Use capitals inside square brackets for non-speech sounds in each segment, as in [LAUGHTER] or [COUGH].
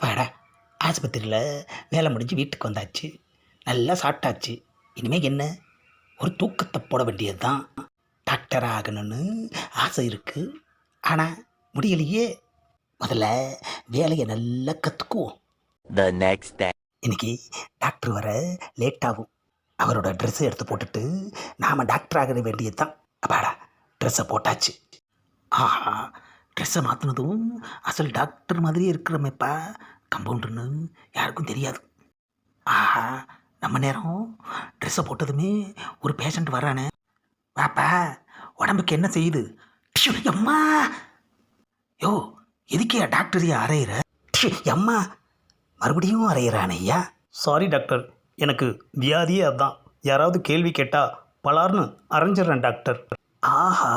அப்பாடா ஆஸ்பத்திரியில் வேலை முடிஞ்சு வீட்டுக்கு வந்தாச்சு. நல்லா சாப்பிட்டாச்சு. இனிமேல் என்ன? ஒரு தூக்கத்தை போட வேண்டியது தான் டாக்டர் ஆகணும்னு ஆசை இருக்குது ஆனால் முடியலையே. முதல்ல வேலையை நல்லா கற்றுக்குவோம் The next day. இன்னைக்கு டாக்டர் வர லேட் ஆகும். அவரோட ட்ரெஸ்ஸை எடுத்து போட்டுட்டு நாம் டாக்டர் ஆக வேண்டியது தான் அப்பாடா ட்ரெஸ்ஸை போட்டாச்சு. ஆஹா ட்ரெஸ்ஸை மாற்றினதும் அசல் டாக்டர் மாதிரியே இருக்கிறமேப்பா. கம்பவுண்டர்னு யாருக்கும் தெரியாது. ஆஹா நம்ம நேரம். ட்ரெஸ்ஸை போட்டதுமே ஒரு பேஷண்ட் வரானே வாப்பா உடம்புக்கு என்ன செய்யுது? அம்மா யோ எதுக்கே டாக்டரையா அரையிற ப்ஷு, அம்மா மறுபடியும் அரையிறானே ஐயா. சாரி டாக்டர் எனக்கு வியாதியே அதான். யாராவது கேள்வி கேட்டால் பலார்னு அரைஞ்சிட்றேன் டாக்டர் ஆஹா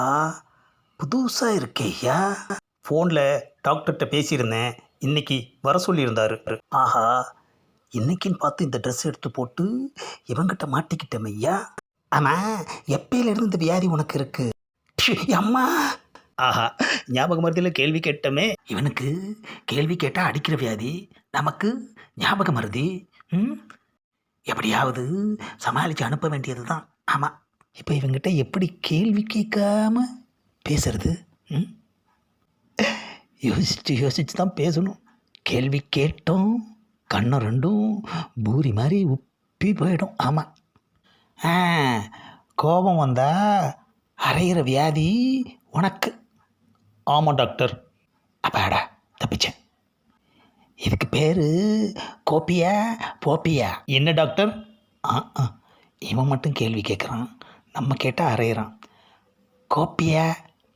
புதுசாக இருக்கேயா ஃபோனில் டாக்டர்கிட்ட பேசியிருந்தேன். இன்னைக்கு வர சொல்லியிருந்தாரு. ஆஹா இன்னைக்குன்னு பார்த்து இந்த ட்ரெஸ் எடுத்து போட்டு இவங்கிட்ட மாட்டிக்கிட்டேன் ஐயா ஆமாம் எப்பயிலிருந்து இந்த வியாதி உனக்கு இருக்கு? அம்மா. ஆஹா ஞாபக மருதியில் கேள்வி கேட்டமே. இவனுக்கு கேள்வி கேட்டால் அடிக்கிற வியாதி. நமக்கு ஞாபக மருதி ம்? எப்படியாவது சமாளித்து அனுப்ப வேண்டியது தான் ஆமாம் இப்போ இவங்கிட்ட எப்படி கேள்வி கேட்காம பேசுறது? யோசிச்சு யோசிச்சு தான் பேசணும். கேள்வி கேட்டோம் கண்ணம் ரெண்டும் பூரி மாதிரி உப்பி போயிடும். ஆமாம் ஆ கோபம் வந்தா அரைகிற வியாதி உனக்கு. ஆமாம் டாக்டர். அப்பாடா தப்பிச்சேன். இதுக்கு பேர் கோப்பியா போப்பியா? என்ன டாக்டர்? ஆ ஆ. இவன் மட்டும் கேள்வி கேட்குறான் நம்ம கேட்டால் அரையிறான். கோப்பியா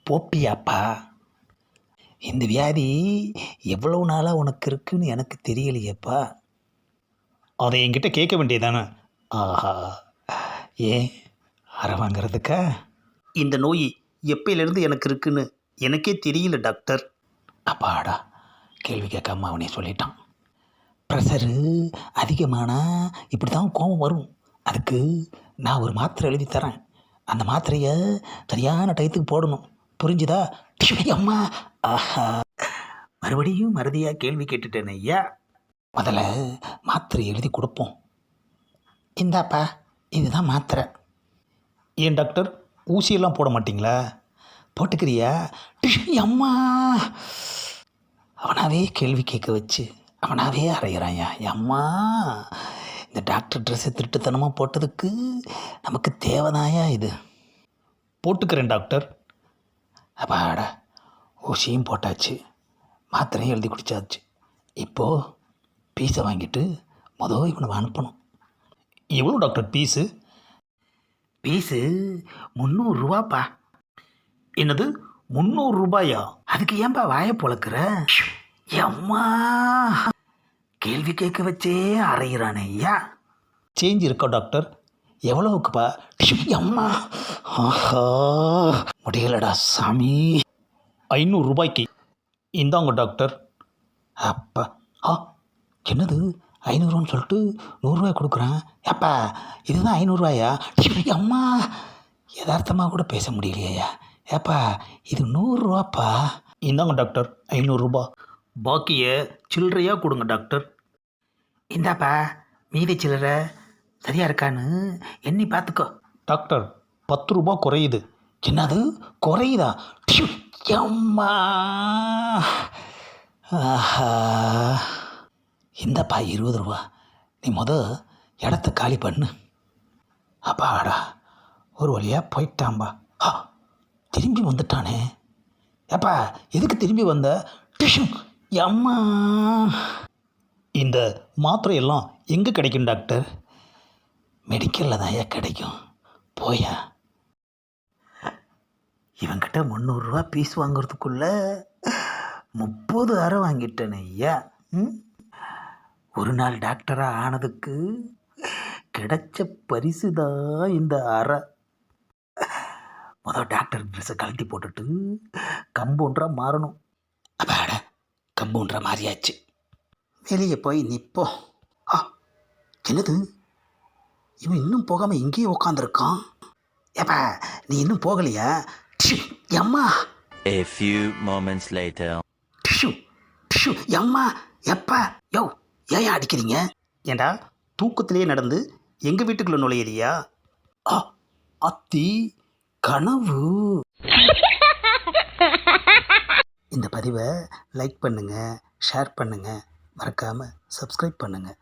போப்பியாப்பா. இந்த வியாதி எவ்வளோ நாளாக உனக்கு இருக்குன்னு எனக்கு தெரியலையேப்பா. அதை என்கிட்ட கேட்க வேண்டியதானே ஆஹா. ஏன்? அரை வாங்கிறதுக்கா? இந்த நோய் எப்பயிலேருந்து எனக்கு இருக்குன்னு எனக்கே தெரியல டாக்டர். அப்பாடா. கேள்வி கேட்காம அவனே சொல்லிட்டான். ப்ரெஷரு அதிகமானா இப்படி தான் கோபம் வரும். அதுக்கு நான் ஒரு மாத்திரை எழுதி தரேன். அந்த மாத்திரையை சரியான டயத்துக்கு போடணும். புரிஞ்சுதா? [LAUGHS] அம்மா ஆஹா. மறுபடியும் மறதியாக கேள்வி கேட்டுட்டேன் ஐயா. முதல்ல மாத்திரை எழுதி கொடுப்போம். இந்தாப்பா இதுதான் மாத்திரை. ஏன் டாக்டர்? ஊசியெல்லாம் போட மாட்டிங்களா? போட்டுக்கிறியா? [LAUGHS] அம்மா. அவனாவே கேள்வி கேட்க வச்சு அவனாவே அறையிறாயா அம்மா இந்த டாக்டர் ட்ரெஸ்ஸை திருட்டுத்தனமாக போட்டதுக்கு நமக்கு தேவைதாயா இது? போட்டுக்கிறேன் டாக்டர். அப்பாடா ஊசியும் போட்டாச்சு. மாத்திரையும் எழுதி குடிச்சாச்சு. இப்போது பீஸை வாங்கிட்டு மொதல் இவனை அனுப்பணும். எவ்வளோ டாக்டர் பீஸு? பீஸு முந்நூறுரூவாப்பா என்னது முந்நூறு ரூபாயா? அதுக்கு ஏன்பா வாயை பொழக்கிற அம்மா கேள்வி கேட்க வச்சே அறையிறானே ஐயா. சேஞ்ச் இருக்கா டாக்டர்? எவ்வளவுக்குப்பா? அம்மா. ஆஹா. முடியலடா சாமி. ஐநூறு ரூபாய்க்கு. இந்தாங்க டாக்டர். அப்பா. ஆ என்னது? ஐநூறுவான்னு சொல்லிட்டு நூறுரூவாய் கொடுக்குறேன். ஏப்பா இதுதான் ஐநூறுரூவாயா அம்மா. யதார்த்தமாக கூட பேச முடியலையா ஏப்பா இது நூறுரூவாப்பா இந்தாங்க டாக்டர். ஐநூறுரூபா பாக்கியை சில்லறையாக கொடுங்க டாக்டர். இந்தாப்பா மீதி சில்லறை. சரியாக இருக்கான்னு எண்ணி பார்த்துக்கோ. டாக்டர் பத்து ரூபா குறையுது. என்னது? குறையுதா? அம்மா ஆஹா. இந்தப்பா இருபது ரூபா. நீ முத இடத்த காலி பண்ணு. அப்பாடா ஒரு வழியாக போயிட்டான்பா ஆ திரும்பி வந்துட்டானே. ஏப்பா எதுக்கு திரும்பி வந்த? டிஷு அம்மா இந்த மாத்திரையெல்லாம் எங்கே கிடைக்கும் டாக்டர்? மெடிக்கலில் தான் ஐயா கிடைக்கும். போயா இவங்கிட்ட முந்நூறுரூவா பீஸ் வாங்குறதுக்குள்ள முப்பது அரை வாங்கிட்டேனே ஐயா. ம்? ஒரு நாள் டாக்டராக ஆனதுக்கு கிடைச்ச பரிசு தான் இந்த அறை. மொதல் டாக்டர் ட்ரெஸ்ஸை கழட்டி போட்டுட்டு கம்பவுண்டராக மாறணும். அப்பாட கம்பவுண்டராக மாறியாச்சு. வெளியே போய் நிற்போம் ஆ என்னது? இவன் இன்னும் போகாமல் இங்கேயே உக்காந்துருக்கான். ஏப்பா நீ இன்னும் போகலையா? அம்மா A few moments later. டிஷு டிஷு அம்மா எப்பா யோ ஏன் அடிக்கிறீங்க? ஏண்டா தூக்கத்திலேயே நடந்து எங்கள் வீட்டுக்குள்ளே நுழையிறியா? ஆ அத்தி கனவு. இந்த பதிவை லைக் பண்ணுங்கள் ஷேர் பண்ணுங்கள் மறக்காமல் சப்ஸ்கிரைப் பண்ணுங்கள்